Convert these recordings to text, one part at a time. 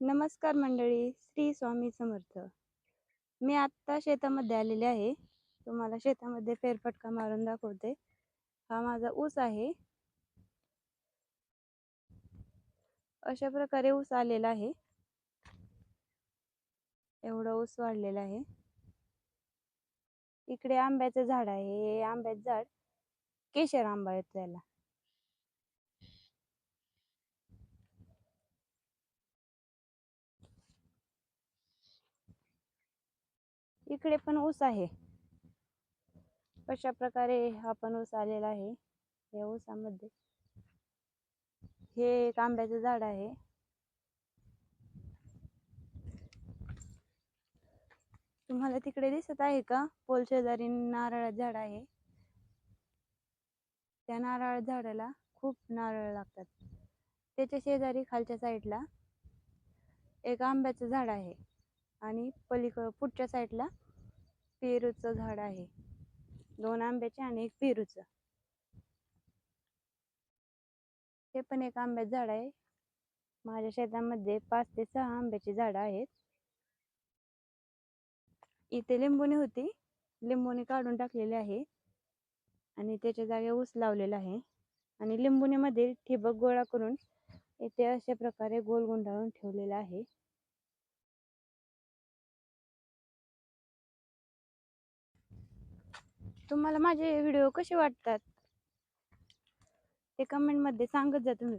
नमस्कार मंडळी श्री स्वामी समर्थ. मी आत्ता शेतामध्ये आलेले आहे. तुम्हाला शेतामध्ये फेरफटका मारून दाखवते. हा माझा ऊस आहे. अशा प्रकारे ऊस आलेला आहे. एवढा ऊस वाढलेला आहे. इकडे आंब्याचं झाड आहे. हे आंब्याचं झाड केशर आंबा येतो त्याला. इकडे पण ऊस आहे. कशा प्रकारे हा पण ऊस आलेला आहे या ऊसामध्ये. हे एक आंब्याचं झाड आहे. तुम्हाला तिकडे दिसत आहे का? पोल शेजारी नारळ झाड आहे. त्या नारळ झाडाला खूप नारळ लागतात. त्याच्या शेजारी खालच्या साईडला एक आंब्याचं झाड आहे. आणि पलीक पुढच्या साईडला पेरूचं झाड आहे. दोन आंब्याचे आणि एक पेरूचं. हे पण एक आंब्याचं झाड आहे. माझ्या शेतामध्ये पाच ते सहा आंब्याची झाडं आहेत. इथे लिंबोणी होती. लिंबुनी काढून टाकलेली आहे. आणि त्याच्या जागे ऊस लावलेला आहे. आणि लिंबुनीमध्ये ठिबक गोळा करून इथे अशा प्रकारे गोल गुंडाळून ठेवलेला आहे. तुम्हाला माझे व्हिडिओ कसे वाटतात? ते कमेंटमध्ये सांगत जा तुम्ही.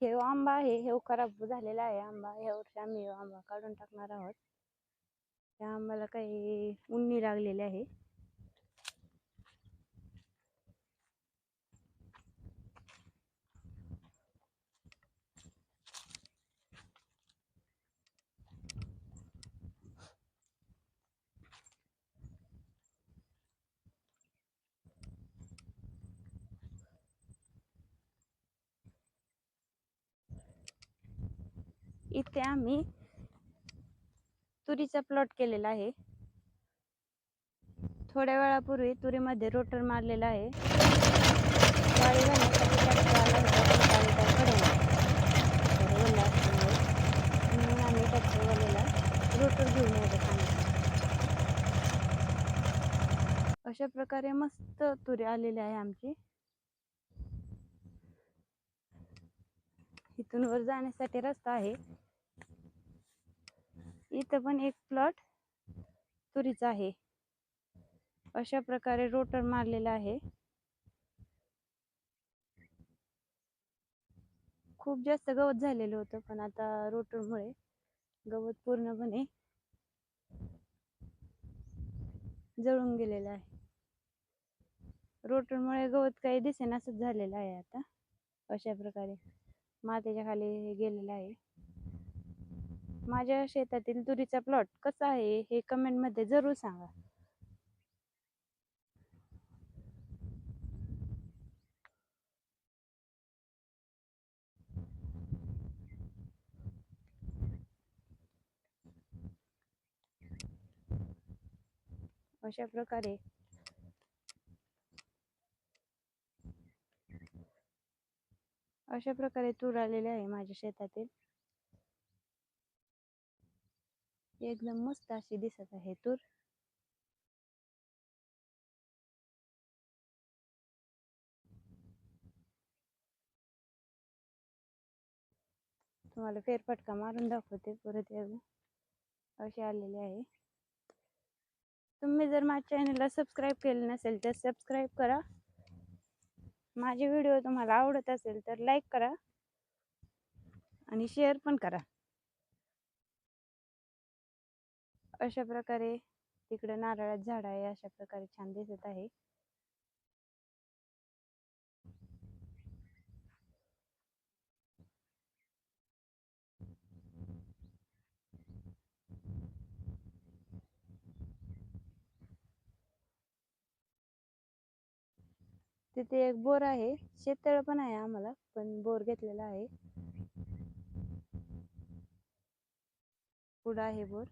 हे आंबा आहे हे खराब झालेला आहे आंबा. ह्या वर्षी आम्ही आंबा काढून टाकणार आहोत. त्या आंब्याला काही उन्नी लागलेली आहे. इथे आम्ही तुरीचा प्लॉट केलेला आहे. थोड्या वेळापूर्वी तुरीमध्ये रोटर मारलेला आहे. घालण्यासाठी म्हणून आम्ही ट्रॅक्टरवाल्याला रोटर घेऊन यायला सांगितलं. अशा प्रकारे मस्त तुरी आलेली आहे आमची. इथून वर जाण्यासाठी रस्ता आहे. इथं पण एक प्लॉट तुरीचा आहे. अशा प्रकारे रोटर मारलेला आहे. खूप जास्त गवत झालेलं होतं पण आता रोटरमुळे गवत पूर्णपणे जळून गेलेलं आहे. रोटरमुळे गवत काही दिसेनासच झालेलं आहे आता. अशा प्रकारे मातेच्या खाली गेलेलं आहे. माझ्या शेतातील तुरीचा प्लॉट कसा आहे हे कमेंटमध्ये जरूर सांगा. अशा प्रकारे. अशा प्रकारे तूर आलेले आहे माझ्या शेतातील. एकदम मस्त अशी दिसत आहे तूर तुम्हाला फेरफटका मारून दाखवते परत एकदा. असे आलेले आहे. तुम्ही जर माझ्या चॅनलला सबस्क्राईब केले नसेल तर सबस्क्राईब करा. माझे व्हिडिओ तुम्हाला आवडत असेल तर लाईक करा. आणि शेअर पण करा. अशा प्रकारे तिकडं नारळात झाड आहे अशा प्रकारे छान दिसत आहे. तिथे एक बोर आहे शेततळ पण आहे आम्हाला पण बोर घेतलेला आहे. पुढं आहे बोर.